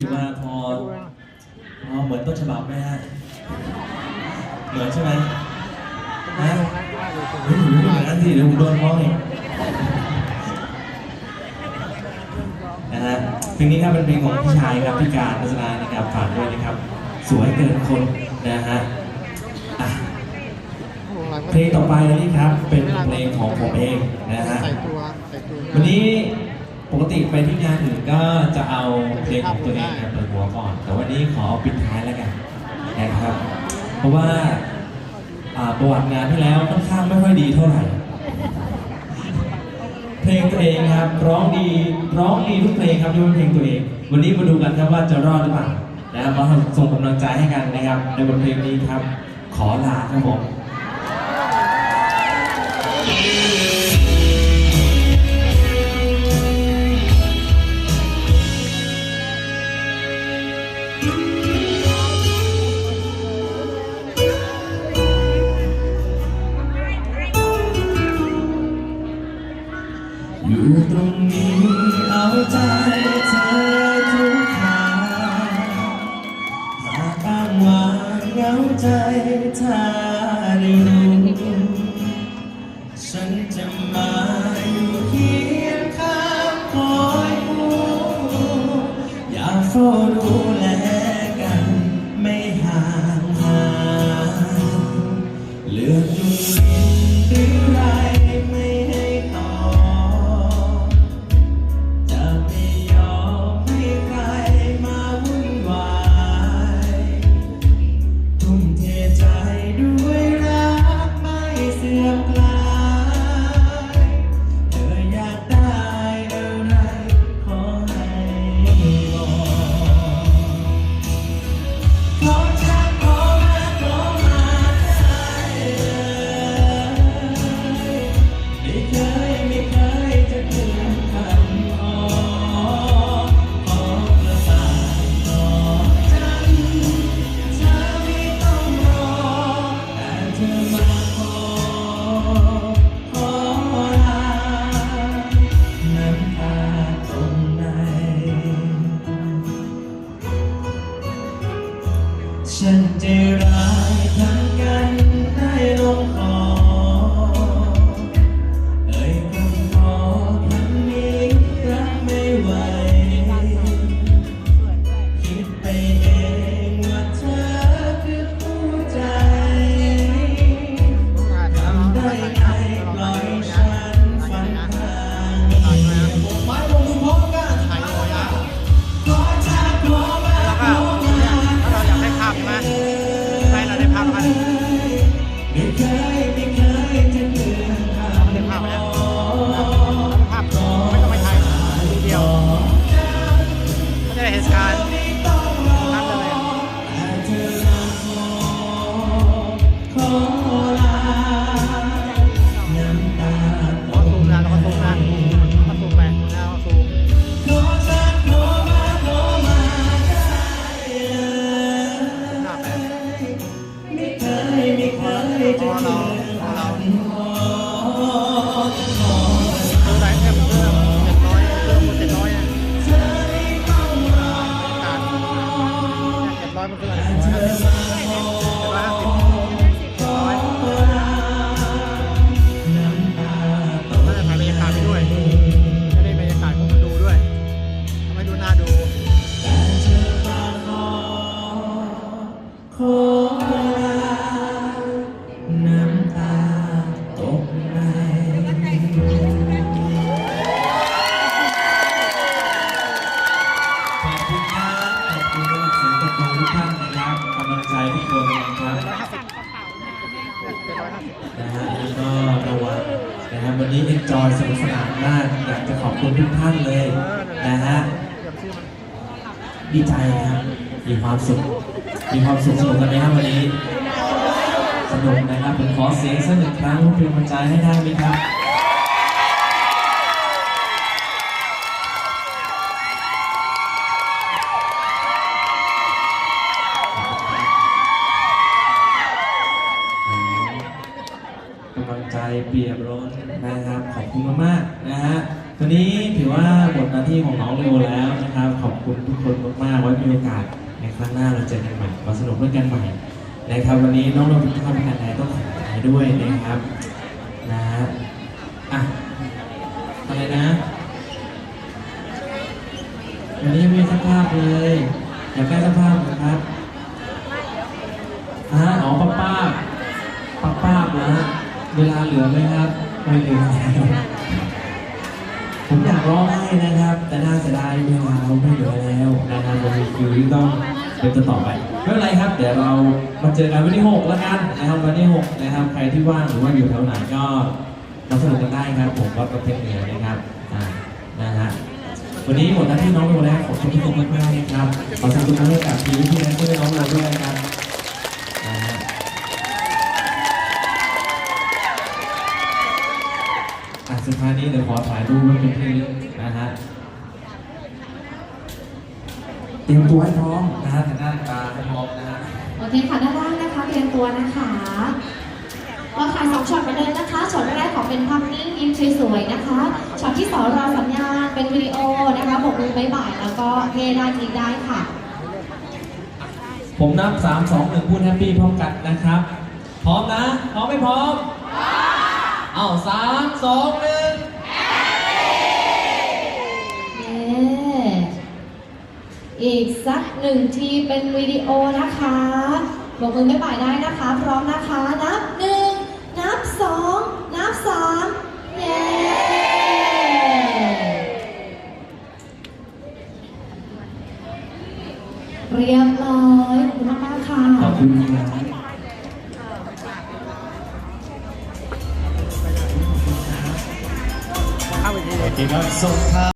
คิดว่าพอพอเหมือนต้นฉบับไหมฮะ เหมือนใช่ไหมฮะเฮ้ยผมไม่เหมือนนั้นสิเดี๋ยวผมโดนฟ้องอีกนะฮะเพลงนี้ครับเป็นเพลงของพี่ชายครับพี่การพัฒนานะครับฝากด้วยนะครับ สวยเกินคนนะฮะอะเพลงต่อไปนี่ครับ เป็นเพลงของผมเองนะฮะใส่ตัวใส่ตัววันนี้ ปกติไปที่งานอื่นก็จะเอาเพลงของตัวเองเนี่ยเปิดหัวก่อน แต่วันนี้ขอเอาปิดท้ายแล้วกันนะครับ เพราะว่าอ่าประวัติงานที่แล้วค่อนข้างไม่ค่อยดีเท่าไหร่ เพลงตัวเองครับร้องดีร้องดีทุกเพลงครับยกเว้นเพลงตัวเอง วันนี้มาดูกันครับว่าจะรอดหรือเปล่านะครับมาส่งกำลังใจให้กันนะครับ ในบทเพลงนี้ครับ ขอลาครับผม อยู่ตรงนี้เอาใจเธอทุกทางหากอ้างวางเหงาใจถ้าได้รู้ฉันจะมาอยู่เคียงข้างคอยผู้อยากเฝ้าดูแล นะฮะแล้วก็ระวังนะฮะวันนี้เอ็นจอยสนุกสนานมาก อยากจะขอบคุณทุกท่านเลยนะฮะดีใจนะครับมีความสุขมีความสุขสนุกกันไหมครับวันนี้ สนุกนะครับผมขอเสียงสักหนึ่งครั้งเป็นกำลังใจให้ท่านไหมครับ เปี่ยมล้นนะครับ ขอบคุณมากๆนะฮะวันนี้ถือว่าหมดหน้าที่ของน้องเร็วแล้วนะครับ ขอบคุณทุกคนมากๆไว้มีโอกาสในครั้งหน้าเราเจอกันใหม่มาสนุกด้วยกันใหม่นะครับวันนี้น้องๆทุกท่านภายในต้องขอบคุณด้วยนะครับนะอะอะไรนะวันนี้ไม่มีสักภาพเลยอยากได้สักภาพไหมครับฮะอ๋อป้าป้าป้าป้านะ เวลาเหลือไหมครับไม่เหลือผมอยากร้องให้นะครับ แต่น่าเสียดายเวลาเราไม่เหลือแล้วนะครับเรามีคิวที่ต้องเป็นต่อไปไม่เป็นไรครับ เดี๋ยวเรามาเจอกันวันที่6แล้วกันนะครับวันที่6นะครับใครที่ว่างหรือว่าอยู่แถวไหนก็มาสนุกกันได้ครับ ผมวัดประเภทเหนือนะครับอ่านะฮะวันนี้หมดหน้าที่น้องโรแล้วขอบคุณทุกคนมากๆนะครับขอขอบคุณให้กับทีมที่นั้นด้วยน้องโราด้วยนะครับ อะสุดท้ายนี้เดี๋ยวขอถ่ายรูปไว้เป็นที่ระลึกนะฮะ เตรียมตัวให้พร้อมนะฮะแต่หน้าตาให้พร้อมนะฮะ โอเคค่ะด้านล่างนะคะเตรียมตัวนะคะเราถ่ายสองช็อตเหมือนเดิมนะคะช็อตแรกขอเป็นภาพนิ่งยิ้มสวยๆนะคะช็อตที่สองรอสัญญาณเป็นวิดีโอนะคะบอกมือบ๊ายบายแล้วก็เฮได้ทีได้ค่ะ ผมนับ 3 2 1 พูดแฮปปี้พร้อมกันนะครับ พร้อมนะ พร้อมไม่พร้อมพร้อมเอาสามสองหนึ่งเย้อีกสักหนึ่งทีเป็นวิดีโอนะคะบอกมือไม่บ่ายได้นะคะ พร้อมนะคะ นับหนึ่งนับสองนับสามเย้เรียบร้อยขอบคุณมากๆค่ะขอบคุณครับ เข้าไปทีโอเคครับส่งท้าย